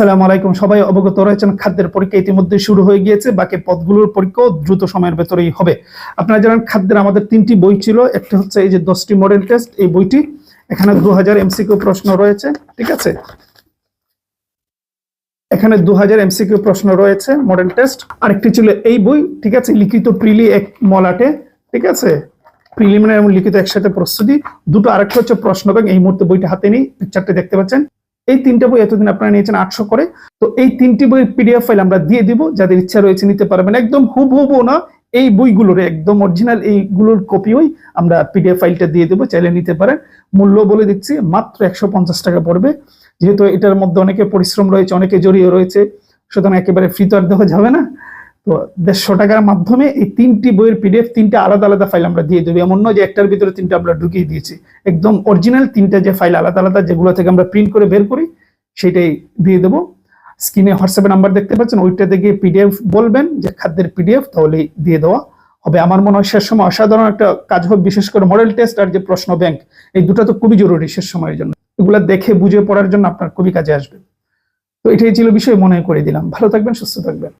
আসসালামু আলাইকুম। সবাই অবগত রয়েছেন, খাদ্যের পরীক্ষা ইতিমধ্যে শুরু হয়ে গিয়েছে। বাকি পদগুলোর পরীক্ষাও দ্রুত সময়ের ভেতরেই হবে। আপনারা জানেন, খাদ্যের আমাদের তিনটি বই ছিল। একটা হচ্ছে এই যে দশটি মডেল টেস্ট এই বইটি এখানে দু হাজার এমসিকিউ প্রশ্ন রয়েছে, ঠিক আছে? এখানে দু হাজার এমসিকিউ প্রশ্ন রয়েছে মডেল টেস্ট আরেকটি ছিল এই বই, ঠিক আছে? লিখিত প্রিলি এক মলাটে, ঠিক আছে? প্রিলিমিনারি এবং লিখিত একসাথে প্রস্তুতি। দুটো আরেকটা হচ্ছে প্রশ্ন ব্যাংক এই মুহূর্তে বইটা হাতে নেই পিকচারটি দেখতে পাচ্ছেন। এই তিনটা বই এতদিন আপনারা নিয়েছেন আটশো করে। তো এই তিনটি বইয়ের পিডিএফ ফাইল আমরা দিয়ে দিব, যাদের ইচ্ছা রয়েছে নিতে পারবেন। একদম হুবহুবু না, এই বইগুলোর একদম অরিজিনাল এইগুলোর কপিওই আমরা পিডিএফ ফাইলটা দিয়ে দেবো, চাইলে নিতে পারেন। মূল্য বলে দিচ্ছি, মাত্র একশো পঞ্চাশ টাকা পড়বে। যেহেতু এটার মধ্যে অনেকে পরিশ্রম রয়েছে, অনেকে জড়িয়ে রয়েছে, সুতরাং একেবারে ফ্রি তো আর দেওয়া যাবে না। তো দেড়শো টাকার মাধ্যমে এই তিনটি বইয়ের পিডিএফ তিনটা আলাদা আলাদা ফাইল আমরা দিয়ে দেবো। এমন নয় যে একটার ভিতরে তিনটা আমরা ঢুকিয়ে দিয়েছি। একদম অরিজিনাল তিনটা যে ফাইল আলাদা আলাদা যেগুলো থেকে আমরা প্রিন্ট করে বের করি, সেটাই দিয়ে দেবো। স্ক্রিনে হোয়াটসঅ্যাপে নাম্বার দেখতে পাচ্ছেন, ওইটাতে গিয়ে পিডিএফ বলবেন যে খাদ্যের পিডিএফ তাহলেই দিয়ে দেওয়া হবে। আমার মনে হয় শেষ সময় অসাধারণ একটা কাজ হবে বিশেষ করে মডেল টেস্ট আর যে প্রশ্ন ব্যাংক এই দুটো তো খুবই জরুরি শেষ সময়ের জন্য। এগুলো দেখে, বুঝে পড়ার জন্য আপনার খুবই কাজে আসবে। তো এটাই ছিল বিষয়, মনে করে দিলাম। ভালো থাকবেন, সুস্থ থাকবেন।